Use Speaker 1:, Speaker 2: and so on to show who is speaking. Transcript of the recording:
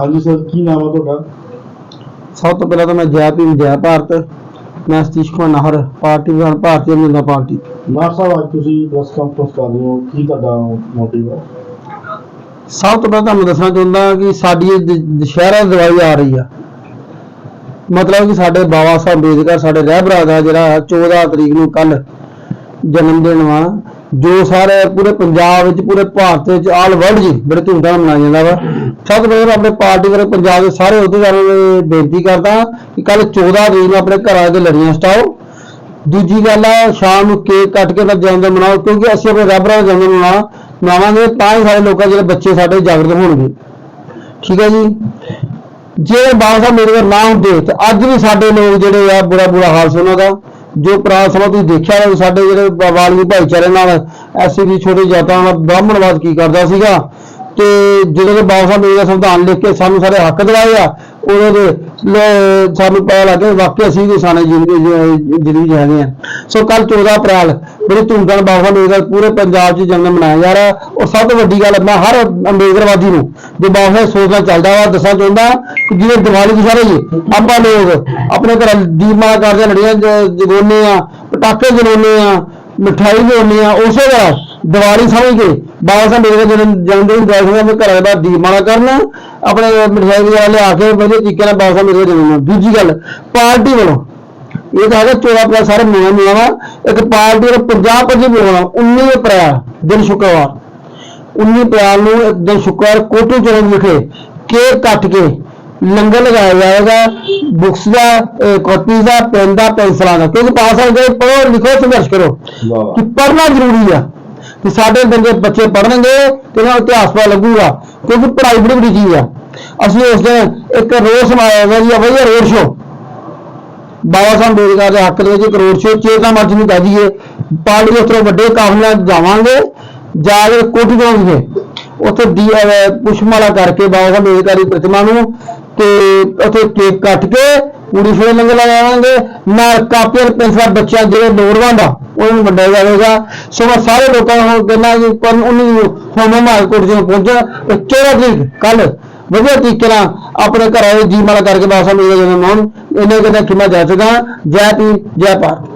Speaker 1: ਹਾਂਜੀ ਸਰ ਕੀ ਨਾਮ ਹੈ ਤੁਹਾਡਾ?
Speaker 2: ਸਭ ਤੋਂ ਪਹਿਲਾਂ ਤਾਂ ਮੈਂ ਜੈ ਭੀਮ ਜੈ ਭਾਰਤ। ਮੈਂ ਸਤੀਸ਼ ਕੁਮਾਰ ਨਾਹਰ ਪਾਰਟੀ ਵਿਧਾਨ ਭਾਰਤੀ ਜਨਤਾ ਪਾਰਟੀ।
Speaker 1: ਨਾਰ ਸਾਹਿਬ ਅੱਜ ਤੁਸੀਂ ਪ੍ਰੈਸ ਕਾਨਫਰੰਸ ਕਰ ਰਹੇ ਹੋ। ਕੀ ਤੁਹਾਡਾ ਮੋਟਿਵ ਹੈ
Speaker 2: ਸਭ ਤੋਂ ਪਹਿਲਾਂ ਤੁਹਾਨੂੰ ਦੱਸਣਾ ਚਾਹੁੰਦਾ ਕਿ ਸਾਡੀ ਇਹ ਦ- ਦੁਸ਼ਹਿਰਾ ਦੀਵਾਲੀ ਆ ਰਹੀ ਆ। ਮਤਲਬ ਕਿ ਸਾਡੇ ਬਾਬਾ ਸਾਹਿਬ ਅੰਬੇਦਕਰ ਸਾਡੇ ਰਹਿਬਰਾ ਦਾ ਜਿਹੜਾ 14 ਤਰੀਕ ਨੂੰ ਕੱਲ ਜਨਮ ਦਿਨ ਵਾ ਜੋ ਸਾਰੇ ਪੂਰੇ ਪੰਜਾਬ ਵਿੱਚ, ਪੂਰੇ ਭਾਰਤ ਵਿੱਚ ਆਲ ਵਰਲਡ 'ਚ ਬੜੇ ਧੂਮਧਾਮ ਨਾਲ ਮਨਾਇਆ ਜਾਂਦਾ ਵਾ। ਸਭ ਤੋਂ ਪਹਿਲਾਂ ਆਪਣੇ ਪਾਰਟੀ ਵਾਲੇ ਪੰਜਾਬ ਦੇ ਸਾਰੇ ਅਹੁਦੇਦਾਰਾਂ ਨੂੰ ਬੇਨਤੀ ਕਰਦਾ ਕਿ ਕੱਲ 14 ਤਰੀਕ ਨੂੰ ਆਪਣੇ ਘਰਾਂ ਦੇ ਲੜੀਆਂ ਸਟਾਓ। ਦੂਜੀ ਗੱਲ ਆ, ਸ਼ਾਮ ਨੂੰ ਕੇਕ ਕੱਟ ਕੇ ਤਾਂ ਜਨਮ ਮਨਾਓ, ਕਿਉਂਕਿ ਅਸੀਂ ਆਪਣੇ ਰੱਬ ਦਾ ਜਨਮ ਦਿਨ ਮਨਾ ਮਨਾਵਾਂਗੇ, ਤਾਂ ਹੀ ਸਾਰੇ ਲੋਕਾਂ ਜਿਹੜੇ ਬੱਚੇ ਸਾਡੇ ਜਾਗਰੂਕ ਹੋਣਗੇ। ਠੀਕ ਹੈ ਜੀ? ਜੇ ਬਾਬਾ ਸਾਹਿਬ ਮੇਰੇ ਕੋਲ ਨਾ ਹੁੰਦੇ, ਤਾਂ ਅੱਜ ਵੀ ਸਾਡੇ ਲੋਕ ਜਿਹੜੇ ਆ ਬੁਰਾ ਬੁਰਾ ਹਾਲ ਸੀ ਉਹਨਾਂ ਦਾ। ਜੋ ਪ੍ਰਾਣ ਸਭਾ ਤੁਸੀਂ ਦੇਖਿਆ ਹੋਣਾ ਵੀ ਸਾਡੇ ਜਿਹੜੇ ਵਾ- ਵਾਲਮੀ ਭਾਈਚਾਰੇ ਨਾਲ ਐਸੀ ਦੀ ਛੋਟੇ ਜਾਤਾਂ ਨਾਲ ਬ੍ਰਾਹਮਣਵਾਦ ਕੀ ਕਰਦਾ ਸੀਗਾ, ਤੇ ਜਿਹੜੇ ਬਾਬਾ ਸਾਹਿਬ ਮੇਰੇ ਸੰਵਿਧਾਨ ਲਿਖ ਕੇ ਸਾਨੂੰ ਸਾਰੇ ਹੱਕ ਦਿਵਾਏ ਆ, ਉਦੋਂ ਦੇ ਸਾਨੂੰ ਪਤਾ ਲੱਗ ਗਿਆ ਵਾਕਈ ਅਸੀਂ ਵੀ ਸਾਨੇ ਜ਼ਿੰਦਗੀ ਜ਼ਿੰਦਗੀ ਚ ਹੈਗੇ ਆ। ਸੋ ਕੱਲ 14 ਅਪ੍ਰੈਲ, ਬੜੀ ਧੂਮਧਾਮ ਬਾਬਾ ਸਾਹਿਬ ਪੂਰੇ ਪੰਜਾਬ 'ਚ ਜਨਮ ਮਨਾਇਆ ਜਾ ਰਿਹਾ। ਔਰ ਸਭ ਤੋਂ ਵੱਡੀ ਗੱਲ, ਮੈਂ ਹਰ ਅੰਬੇਦਕਰਵਾਦੀ ਨੂੰ, ਜੋ ਬਾਬਾ ਸਾਹਿਬ ਸੋਚਣਾ ਚੱਲਦਾ ਵਾ, ਦੱਸਣਾ ਚਾਹੁੰਦਾ ਕਿ ਜਿਵੇਂ ਦੀਵਾਲੀ ਦੀ ਸਾਰੇ ਜੀ, ਆਪਾਂ ਲੋਕ ਆਪਣੇ ਘਰ ਦੀਪਮਾਲਾ ਕਰਦੇ ਲੜੀਆਂ ਜ- ਜਗਾਉਂਦੇ ਆ, ਪਟਾਕੇ ਜਲਾਉਂਦੇ ਆ, ਮਿਠਾਈ ਲਿਆਉਂਦੇ ਆ, ਉਸੇ ਤਰ੍ਹਾਂ ਦੀਵਾਲੀ ਸਮਝ ਕੇ ਬਾਬਾ ਸਾਹਿਬ ਮੇਰੇ ਜਨਮ ਜਨਮ ਦਿਨ ਦਾ ਮੈਂ ਘਰਾਂ ਦੇ ਬਾਹਰ ਦੀਪਮਾਲਾ ਕਰਨਾ ਆਪਣੇ ਮਠਾਈ ਵਗੈਰਾ ਲਿਆ ਕੇ ਵਧੀਆ ਤਰੀਕੇ ਨਾਲ ਬਾਬਾ ਸਾਹਿਬ ਮੇਰੇ ਜਨਮ ਦਿਨ ਦੂਜੀ ਗੱਲ ਪਾਰਟੀ ਵੱਲੋਂ ਇਹ ਤਾਂ ਹੈਗਾ 14 ਅਪ੍ਰੈਲ ਸਾਰੇ ਮਹੀਨਾ ਮਹੀਨਾ ਵਾ। ਇੱਕ ਪਾਰਟੀ ਵੱਲੋਂ ਪੰਜਾਬ ਪੱਜੀ ਬੁਲਾਉਣਾ 19 ਅਪ੍ਰੈਲ ਦਿਨ ਸ਼ੁੱਕਰਵਾਰ। 19 ਅਪ੍ਰੈਲ ਨੂੰ ਇੱਕ ਦਿਨ ਸ਼ੁੱਕਰਵਾਰ ਕੋਟੂ ਚੌਂਕ ਵਿਖੇ ਕੇਕ ਕੱਟ ਕੇ ਲੰਗਰ ਲਗਾਇਆ ਜਾਏਗਾ। ਬੁక్స్ ਦਾ ਕਾਪੀਜ਼ ਦਾ ਪੈਨ ਦਾ ਪੈਨਸਲਾਂ ਦਾ। ਕਿਉਂਕਿ ਪਾਸ ਹੋ ਗਏ ਪੜ੍ਹੋ ਲਿਖੋ ਸੰਘਰਸ਼ ਕਰੋ। ਕਿ ਪੜ੍ਹਨਾ ਜ਼ਰੂਰੀ ਆ। ਕਿ ਸਾਡੇ ਬੰਦੇ ਬੱਚੇ ਪੜ੍ਹਨਗੇ ਤੇ ਉਹਨਾਂ ਨੂੰ ਇਤਿਹਾਸ ਪਾ ਲੱਗੂਗਾ, ਕਿਉਂਕਿ ਪੜ੍ਹਾਈ ਬੜੀ ਬੜੀ ਚੀਜ਼ ਆ। ਅਸੀਂ ਉਸ ਦਿਨ ਇੱਕ ਰੋਡ ਸਮਾਇਆ ਹੋਇਆ ਜੀ ਵਧੀਆ ਰੋਡ ਸ਼ੋ ਬਾਬਾ ਸਾਹਿਬ ਅੰਬੇਦਕਰ ਦੇ ਹੱਕ ਦੇ ਵਿੱਚ ਇੱਕ ਰੋਡ ਸ਼ੋ ਚੇਤਾ ਮਰਜ਼ੀ ਨੂੰ ਕਹਿ ਦਈਏ, ਪਾਰਟੀ ਉਸ ਤਰ੍ਹਾਂ ਵੱਡੇ ਕਾਫਲੇ ਜਾਵਾਂਗੇ, ਜਾ ਕੇ ਕੋਠੀ ਤੋਂ ਉੱਥੇ ਦੀ ਅਹ, ਪੁਸ਼ਪਮਾਲਾ ਕਰਕੇ ਬਾਬਾ ਸਾਹਿਬ ਅੰਬੇਦਕਰ ਦੀ ਪ੍ਰਤਿਮਾ ਨੂੰ ਤੇ ਉੱਥੇ ਕੇਕ ਕੱਟ ਕੇ ਪੂਰੀ ਫੇਰ ਲੰਗਰ ਲਗਾਵਾਂਗੇ, ਨਾਲ ਕਾਪੀਆਂ ਤੇ ਪੈਨਸਲਾਂ ਬੱਚਿਆਂ ਜਿਹੜੇ ਲੋੜਵੰਦ ਆ ਉਹਨਾਂ ਨੂੰ ਵੰਡਿਆ ਜਾਵੇਗਾ ਸੋ ਮੈਂ ਸਾਰੇ ਲੋਕਾਂ ਨੂੰ ਕਹਿੰਦਾ ਕਿ ਪਰ ਉਨੀ ਹੋਮੋ ਮਾਰਕੋਟ ਜੀ ਪਹੁੰਚਾ ਤੇ 14 ਤਰੀਕ, ਕੱਲ ਵਧੀਆ ਤਰੀਕੇ ਨਾਲ ਆਪਣੇ ਘਰਾਂ ਦੇ ਜੀਮਾਲਾ ਕਰਕੇ ਬਾਬਾ ਸਾਹਿਬ ਅੰਬੇਦਕਰ ਦੇ ਨਾਮ ਇਹਨੇ ਕਹਿੰਦਾ ਮੈਂ ਜਾ ਸਕਦਾ ਜੈ ਪੀ ਜੈ ਭਾਰਤ।